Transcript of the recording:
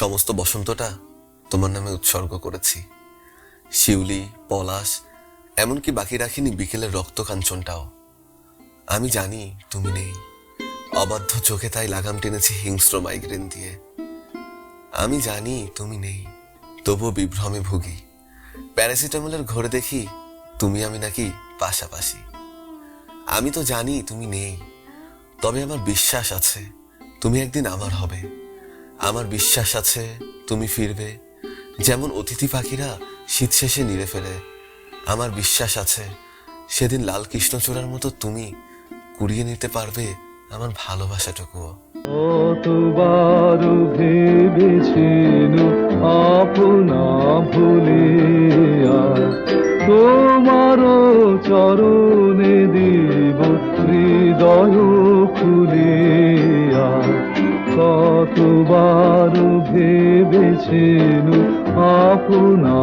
সমস্ত বসন্তটা তোমার নামে উৎসর্গ করেছি। শিউলি, পলাশ, এমনকি বাকি রাখিনি বিকেলের রক্ত কাঞ্চনটাও আমি জানি তুমি নেই। অবাধ্য চোখে তাই লাগাম টেনেছি হিংস্র মাইগ্রেন দিয়ে। আমি জানি তুমি নেই তবুও বিভ্রমে ভুগি। প্যারাসিটামলের ঘরে দেখি তুমি আমি নাকি পাশাপাশি। আমি তো জানি তুমি নেই, তবে আমার বিশ্বাস আছে, তুমি একদিন আমার হবে। আমার বিশ্বাস আছে তুমি ফিরবে। যেমন অতিথি পাখিরা শীত শেষে নিড়ে ফেরে আমার বিশ্বাস আছে সেদিন লাল কৃষ্ণচূড়ার মতো তুমি কুড়িয়ে নিতে পারবে আমার ভালোবাসাটুকুও। কতবার ভেবেছিল আপনা ভুলিয়া তোমার চরণে দিব হৃদয় খুলিয়া কতবার ভেবেছিল আপনা